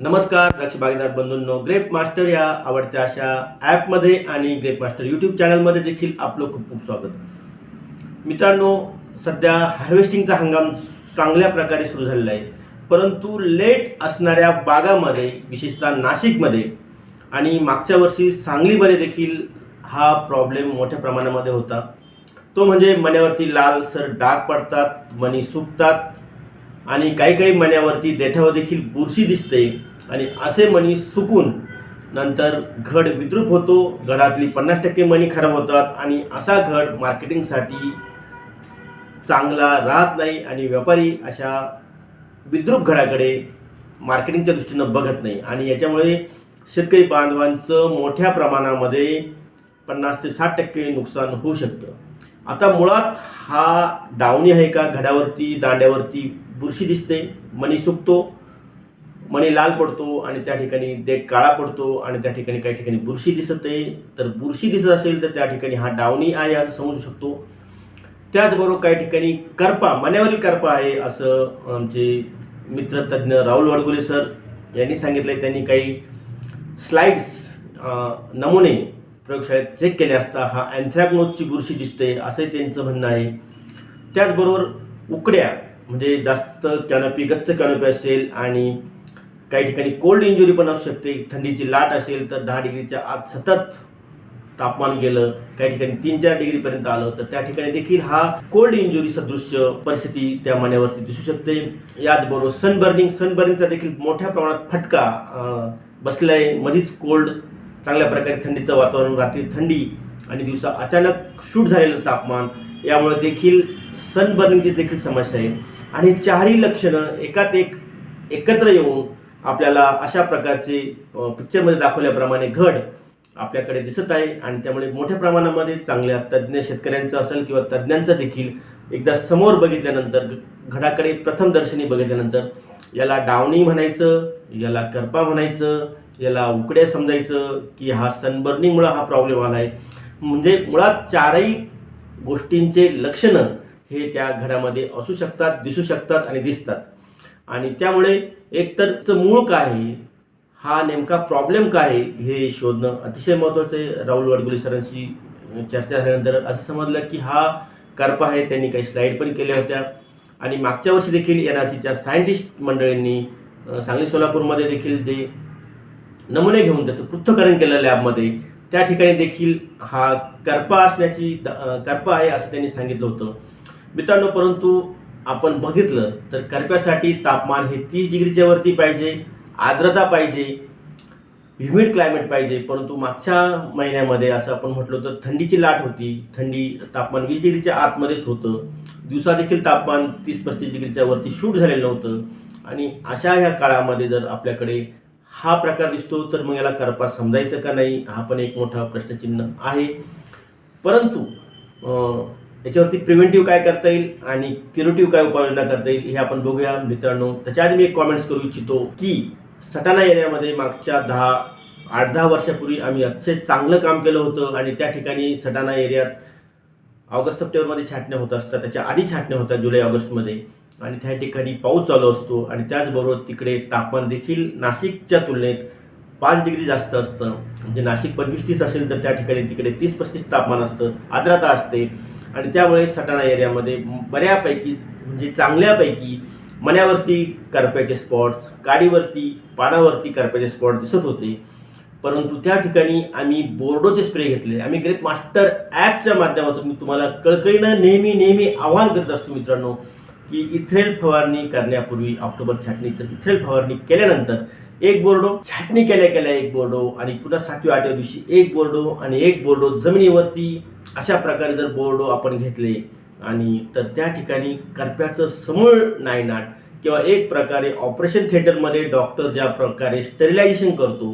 नमस्कार द्राक्ष बागेदार बंधूंनो. Grep master या आवडत्या अशा ॲपमध्ये आणि ग्रेप मास्टर यूट्यूब चॅनलमध्ये देखील आपलं खूप खूप स्वागत. मित्रांनो सध्या हार्वेस्टिंगचा हंगाम चांगल्या प्रकारे सुरू झालेला आहे. परंतु लेट असणाऱ्या बागामध्ये विशेषतः नाशिकमध्ये आणि मागच्या वर्षी सांगलीमध्ये देखील हा प्रॉब्लेम मोठ्या प्रमाणामध्ये होता. तो म्हणजे मण्यावरती लाल सर डाग पडतात मणी सुकतात आणि काही काही मण्यावरती देठावर देखील बुरशी दिसते. आणि असे मणी सुकून नंतर घड विद्रूप होतो. घडातली पन्नास टक्के मणी खराब होतात आणि असा घड मार्केटिंगसाठी चांगला राहत नाही आणि व्यापारी अशा विद्रूप घडाकडे मार्केटिंगच्या दृष्टीनं बघत नाही. आणि याच्यामुळे शेतकरी बांधवांचं मोठ्या प्रमाणामध्ये पन्नास ते साठ टक्के नुकसान होऊ शकतं. आता मुळात हा डावणी आहे का? घडावरती दांड्यावरती बुरशी दिसते मणी सुकतो. मणी लाल पडतो आणि त्या ठिकाणी देठ काळा पडतो आणि त्या ठिकाणी काही ठिकाणी बुरशी दिसत आहे. तर बुरशी दिसत असेल तर त्या ठिकाणी हा डावणी आहे असं समजू शकतो. त्याचबरोबर काही ठिकाणी करपा मण्यावरील करपा आहे असं आमचे मित्रतज्ञ राहुल वडगुले सर यांनी सांगितलं आहे त्यांनी काही स्लाइड्स नमुने प्रयोगशाळेत चेक केले असता हा अँथ्रॅग्नोजची बुरशी दिसते असंही त्यांचं म्हणणं आहे. त्याचबरोबर उकड्या म्हणजे जास्त कॅनोपी गच्च कॅनोपी असेल आणि काही ठिकाणी कोल्ड इंजुरी पण असू शकते. थंडीची लाट असेल तर दहा डिग्रीच्या आत सतत तापमान गेलं काही ठिकाणी तीन चार डिग्रीपर्यंत आलं तर त्या ठिकाणी देखील हा कोल्ड इंजुरी सदृश्य परिस्थिती त्या मान्यावरती दिसू शकते. याचबरोबर सनबर्निंग सनबर्निंगचा देखील मोठ्या प्रमाणात फटका अं, बसलाय. मधीच कोल्ड चांगल्या प्रकारे थंडीचं वातावरण रात्री थंडी आणि दिवसा अचानक शूट झालेलं तापमान यामुळे देखील सनबर्निंगची देखील समस्या आहे. आणि चारही लक्षणं एकात एक एकत्र येऊन आपल्याला अशा प्रकारचे पिक्चरमध्ये दाखवल्याप्रमाणे घड आपल्याकडे दिसत आहे आणि त्यामुळे मोठ्या प्रमाणामध्ये चांगल्या तज्ज्ञ शेतकऱ्यांचं असेल किंवा तज्ज्ञांचं देखील एकदा समोर बघितल्यानंतर घडाकडे प्रथम दर्शनी बघितल्यानंतर याला डावणी म्हणायचं याला करपा म्हणायचं याला उकड्या समजायचं की हा सनबर्निंगमुळं हा प्रॉब्लेम आला आहे म्हणजे मुळात चारही गोष्टींचे लक्षणं हे त्या घडामध्ये असू शकतात दिसू शकतात आणि दिसतात. आणि त्यामुळे एकतर मूळ काय आहे? हा नेमका प्रॉब्लेम काय आहे हे शोधणं अतिशय महत्त्वाचं आहे. राहुल वडगुले सरांशी चर्चा झाल्यानंतर असं समजलं की हा करपा आहे. त्यांनी काही स्लाईड पण केल्या होत्या. आणि मागच्या वर्षी देखील एन आर सीच्या सायंटिस्ट मंडळींनी सांगली सोलापूरमध्ये देखील जे नमुने घेऊन त्याचं पृथ्थकरण केलं लॅबमध्ये त्या ठिकाणी देखील हा करपा असण्याची द- करपा आहे असं त्यांनी सांगितलं होतं. मित्रांनो परंतु आपण बघितलं तर करप्यासाठी तापमान हे तीस डिग्रीच्या वरती पाहिजे आर्द्रता पाहिजे ह्युमिड क्लायमेट पाहिजे. परंतु मागच्या महिन्यामध्ये असं आपण म्हटलं तर थंडीची लाट होती. थंडी तापमान वीस डिग्रीच्या आतमध्येच होतं. दिवसा देखील तापमान तीस पस्तीस डिग्रीच्या वरती शूट झालेलं नव्हतं. आणि अशा ह्या काळामध्ये जर आपल्याकडे हा प्रकार दिसतो तर मग याला करपा समजायचं का नाही हा पण एक मोठा प्रश्नचिन्ह आहे. परंतु याच्यावरती प्रिव्हेंटिव्ह काय करता येईल आणि क्युरेटिव्ह काय उपाययोजना करता येईल हे आपण बघूया मित्रांनो. त्याच्या आधी मी एक कॉमेंट्स करू इच्छितो की सटाणा एरियामध्ये मागच्या दहा आठ दहा वर्षापूर्वी आम्ही अतिशय चांगलं काम केलं होतं आणि त्या ठिकाणी सटाणा एरियात ऑगस्ट सप्टेंबरमध्ये छाटण्या होत असतात. त्याच्या आधी छाटण्या होतात जुलै ऑगस्टमध्ये. आणि त्या ठिकाणी पाऊस चालू असतो आणि त्याचबरोबर तिकडे तापमान देखील नाशिकच्या तुलनेत पाच डिग्री जास्त असतं. म्हणजे नाशिक पंचवीस तीस असेल तर त्या ठिकाणी तिकडे तीस पस्तीस तापमान असतं. आर्द्रता असते. आणि त्यामुळे सटाणा एरियामध्ये बऱ्यापैकी म्हणजे चांगल्यापैकी मण्यावरती करप्याचे स्पॉट्स गाडीवरती पाडावरती करप्याचे स्पॉट दिसत होते. परंतु त्या ठिकाणी आम्ही बोर्डोचे स्प्रे घेतले. आम्ही ग्रेप मास्टर ॲपच्या माध्यमातून मी तुम्हाला कळकळीनं नेहमी नेहमी आवाहन करत असतो मित्रांनो की इथ्रेल फवारणी करण्यापूर्वी ऑक्टोबर छाटणीचं इथ्रेल फवारणी केल्यानंतर एक बोर्डो छाटणी केल्या केल्या एक बोर्डो आणि पुन्हा सातव्या आठव्या दिवशी एक बोर्डो आणि एक बोर्डो जमिनीवरती अशा प्रकारे जर बोर्डो आपण घेतले आणि तर त्या ठिकाणी करप्याचं समूळ नायनाट किंवा एक प्रकारे ऑपरेशन थिएटरमध्ये डॉक्टर ज्या प्रकारे स्टेरिलायझेशन करतो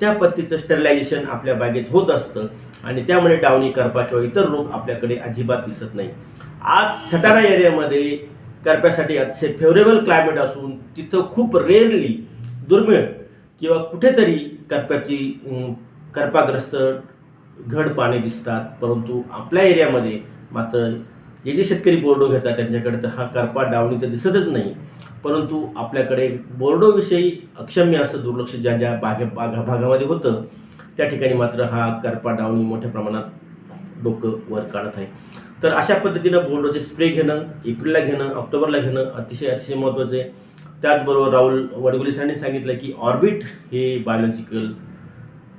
त्या पद्धतीचं स्टेरिलायझेशन आपल्या बागेत होत असतं आणि त्यामुळे डावणी करपा किंवा इतर रोग आपल्याकडे अजिबात दिसत नाही. आज सटाणा एरियामध्ये करप्यासाठी अतिशय फेवरेबल क्लायमेट असून तिथं खूप रेअरली दुर्मिळ किंवा कुठेतरी करप्याची करपाग्रस्त घड पाणी दिसतात परंतु आपल्या एरियामध्ये मात्र जे जे शेतकरी बोर्डो घेतात त्यांच्याकडे तर हा करपा डावणी तर दिसतच नाही. परंतु आपल्याकडे बोर्डोविषयी अक्षम्य असं दुर्लक्ष ज्या ज्या बागे बागा भागामध्ये होतं त्या ठिकाणी मात्र हा करपा डावणी मोठ्या प्रमाणात डोकं वर काढत आहे. तर अशा पद्धतीनं बोर्डोचे स्प्रे घेणं एप्रिलला घेणं ऑक्टोबरला घेणं अतिशय अतिशय महत्त्वाचं आहे. त्याचबरोबर राहुल वडगुले सरांनी सांगितलं की ऑर्बिट हे बायोलॉजिकल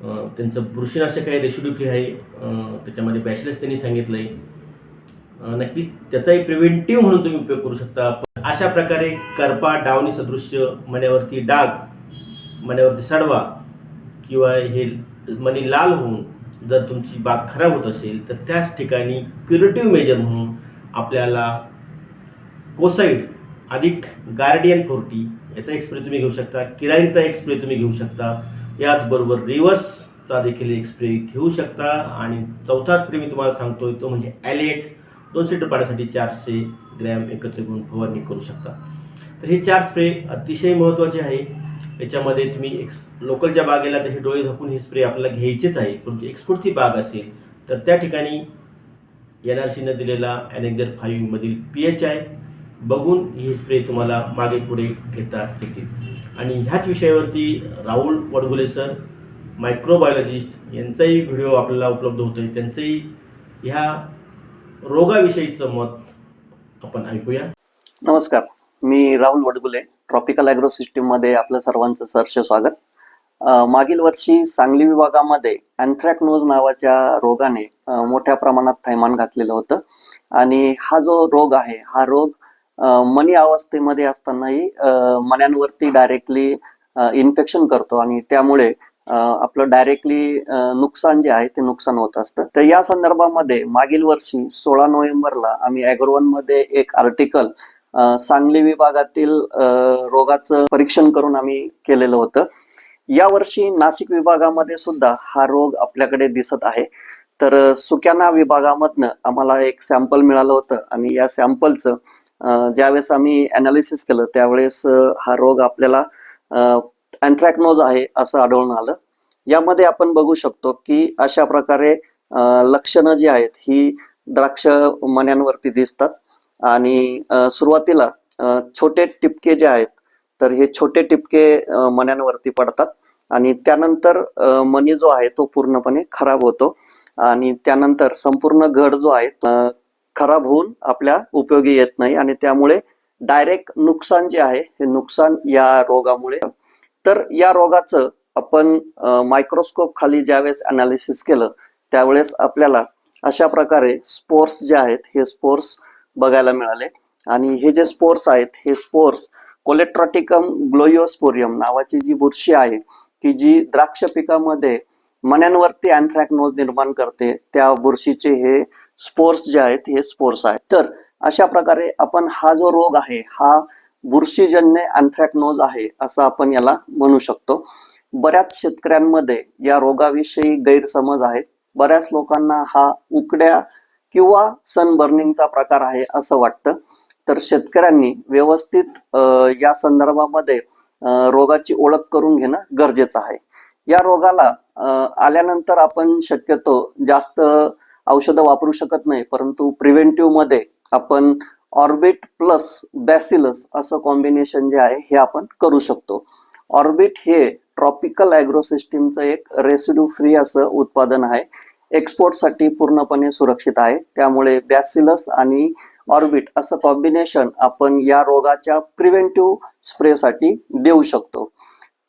त्यांचं बुरशीनाशक आहे रेसिड्यू फ्री आहे त्याच्यामध्ये बॅचलेस त्यांनी सांगितलं आहे नक्कीच त्याचाही प्रिव्हेंटिव्ह म्हणून तुम्ही उपयोग करू शकता. पण अशा प्रकारे करपा डावणी सदृश्य मण्यावरती डाग मण्यावरती सडवा किंवा हे मणी लाल होऊन जर तुमची बाग खराब होत असेल तर त्याच ठिकाणी क्युरेटिव्ह मेजर म्हणून आपल्याला कोसाईड अधिक गार्डियन फोर्टी याचा एक स्प्रे तुम्ही घेऊ शकता. किराईचा एक स्प्रे तुम्ही घेऊ शकता. याचबरोबर रिवर्सचा देखील एक स्प्रे घेऊ शकता. आणि चौथा स्प्रे मी तुम्हाला सांगतोय तो म्हणजे ॲलेट दोन लिटर पाण्यासाठी चारशे ग्रॅम एकत्र घेऊन फवारणी करू शकता. तर हे चार स्प्रे अतिशय महत्त्वाचे आहे. याच्यामध्ये तुम्ही एक्स लोकलच्या बागेला तर हे डोळे झाकून हे स्प्रे आपल्याला घ्यायचेच आहे परंतु एक्सपोर्टची बाग असेल तर त्या ठिकाणी एन आर सीनं दिलेला ॲनेक्झर फाईव्हमधील पी एच आय बघून ही स्प्रे तुम्हाला मागे पुढे घेता येतील. आणि ह्याच विषयावरती राहुल वडगुले सर मायक्रोबायोलॉजिस्ट यांचाही व्हिडिओ आपल्याला उपलब्ध होतो आहे त्यांचंही ह्या रोगाविषयीचं मत आपण ऐकूया. नमस्कार. मी राहुल वडगुले ट्रॉपिकल ॲग्रो सिस्टीममध्ये आपलं सर्वांचं सहर्ष स्वागत. मागील वर्षी सांगली विभागामध्ये अँथ्रॅक्नोज नावाच्या रोगाने मोठ्या प्रमाणात थैमान घातलेलं होतं. आणि हा जो रोग आहे हा रोग मनी अवस्थेमध्ये असतानाही मण्यांवरती डायरेक्टली इन्फेक्शन करतो आणि त्यामुळे आपलं डायरेक्टली नुकसान जे आहे ते नुकसान होत असतं. तर या संदर्भामध्ये मागील वर्षी सोळा नोव्हेंबरला आम्ही अॅग्रोवनमध्ये एक आर्टिकल सांगली विभागातील रोगाचं परीक्षण करून आम्ही केलेलं होतं. यावर्षी नाशिक विभागामध्ये सुद्धा हा रोग आपल्याकडे दिसत आहे. तर सुक्याना विभागामधनं आम्हाला एक सॅम्पल मिळालं होतं आणि या सॅम्पलचं ज्यावेळेस आम्ही अनालिसिस केलं त्यावेळेस हा रोग आपल्याला अँथ्रॅक्नोज आहे असं आढळून आलं. यामध्ये आपण बघू शकतो की अशा प्रकारे लक्षणं जी आहेत ही द्राक्ष मण्यांवरती दिसतात आणि सुरुवातीला छोटे टिपके जे आहेत तर हे छोटे टिपके मण्यांवरती पडतात आणि त्यानंतर मणी जो आहे तो पूर्णपणे खराब होतो आणि त्यानंतर संपूर्ण घड जो आहे खराब होऊन आपल्या उपयोगी येत नाही आणि त्यामुळे डायरेक्ट नुकसान जे आहे हे नुकसान या रोगामुळे. तर या रोगाचं आपण मायक्रोस्कोप खाली ज्यावेळेस अनालिसिस केलं त्यावेळेस आपल्याला अशा प्रकारे स्पोर्स जे आहेत हे स्पोर्स बघायला मिळाले. आणि हे जे स्पोर्स आहेत हे स्पोर्स कोलेट्रॉटिकम ग्लोयोस्पोरियम नावाची जी बुरशी आहे की जी द्राक्ष पिकामध्ये मण्यांवरती अँथ्रॅक्नोज निर्माण करते त्या बुरशीचे हे स्पोर्स जे आहेत हे स्पोर्स आहेत. तर अशा प्रकारे आपण हा जो रोग आहे हा बुरशीजन्य अँथ्रॅक्नोज आहे असं आपण याला म्हणू शकतो. बऱ्याच शेतकऱ्यांमध्ये या रोगाविषयी गैरसमज आहेत. बऱ्याच लोकांना हा उकड्या किंवा सनबर्निंगचा प्रकार आहे असं वाटतं. तर शेतकऱ्यांनी व्यवस्थित या संदर्भामध्ये रोगाची ओळख करून घेणं गरजेचं आहे. या रोगाला आल्यानंतर आपण शक्यतो जास्त औषधं वापरू शकत नाही. परंतु प्रिव्हेंटिव्हमध्ये आपण ऑर्बिट प्लस बॅसिलस असं कॉम्बिनेशन जे आहे हे आपण करू शकतो. ऑर्बिट हे ट्रॉपिकल ॲग्रो सिस्टीमचं एक रेसिड्यू फ्री असं उत्पादन आहे. एक्सपोर्टसाठी पूर्णपणे सुरक्षित आहे. त्यामुळे बॅसिलस आणि ऑर्बिट असं कॉम्बिनेशन आपण या रोगाच्या प्रिव्हेंटिव्ह स्प्रेसाठी देऊ शकतो.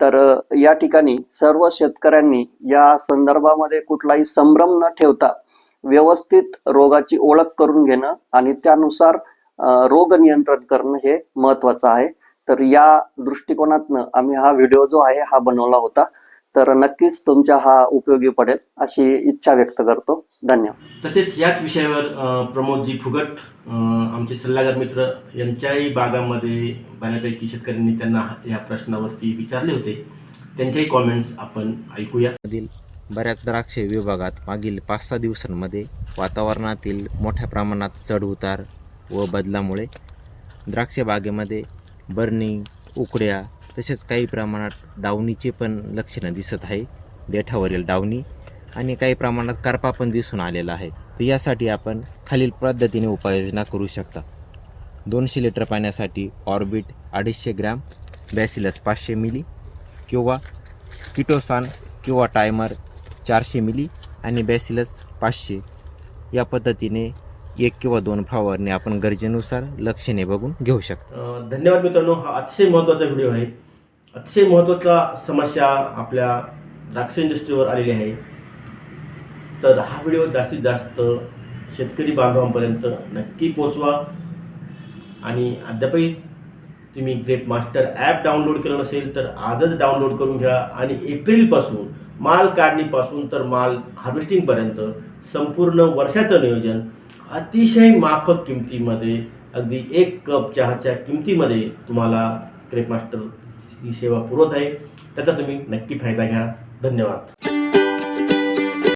तर या ठिकाणी सर्व शेतकऱ्यांनी या संदर्भामध्ये कुठलाही संभ्रम न ठेवता व्यवस्थित रोगाची ओळख करून घेणं आणि त्यानुसार रोग नियंत्रण करणं हे महत्वाचं आहे. तर या दृष्टिकोनातनं आम्ही हा व्हिडिओ जो आहे हा बनवला होता. तर नक्कीच तुमच्या हा उपयोगी पडेल अशी इच्छा व्यक्त करतो. धन्यवाद. तसेच याच विषयावर प्रमोदजी फुगट आमचे सल्लागार मित्र यांच्याही बागामध्ये बऱ्यापैकी शेतकऱ्यांनी त्यांना या प्रश्नावरती विचारले होते. त्यांच्याही कॉमेंट्स आपण ऐकूया. बऱ्याच द्राक्ष विभागात मागील पाच सहा दिवसांमध्ये वातावरणातील मोठ्या प्रमाणात चढउतार व बदलामुळे द्राक्ष बागेमध्ये बर्निंग उकड्या तसेच काही प्रमाणात डावणीचे पण लक्षणं दिसत आहे. देठावरील डावणी आणि काही प्रमाणात करपा पण दिसून आलेला आहे. तर यासाठी आपण खालील पद्धतीने उपाययोजना करू शकता. दोनशे लिटर पाण्यासाठी ऑर्बिट अडीचशे ग्रॅम बॅसिलस पाचशे मिली किंवा किटोसान किंवा टायमर चारशे मिली आणि बॅसिलस पाचशे. या पद्धतीने एक किंवा दोन फवारणी आपण गरजेनुसार लक्षणे बघून घेऊ शकता. धन्यवाद मित्रांनो. हा अतिशय महत्त्वाचा व्हिडिओ आहे. अतिशय महत्त्वाचा समस्या आपल्या द्राक्ष इंडस्ट्रीवर आलेली आहे. तर हा व्हिडिओ जास्तीत जास्त शेतकरी बांधवांपर्यंत नक्की पोचवा आणि अद्यापही तुम्ही ग्रेप मास्टर ॲप डाउनलोड केलं नसेल तर आजच डाउनलोड करून घ्या. आणि एप्रिलपासून माल काढणीपासून तर माल हार्वेस्टिंगपर्यंत संपूर्ण वर्षाचं नियोजन अतिशय माफक किमतीमध्ये अगदी एक कप चहाच्या किमतीमध्ये तुम्हाला ग्रेप मास्टर ही सेवा पुरवत आहे. त्याचा तुम्ही नक्की फायदा घ्या. धन्यवाद.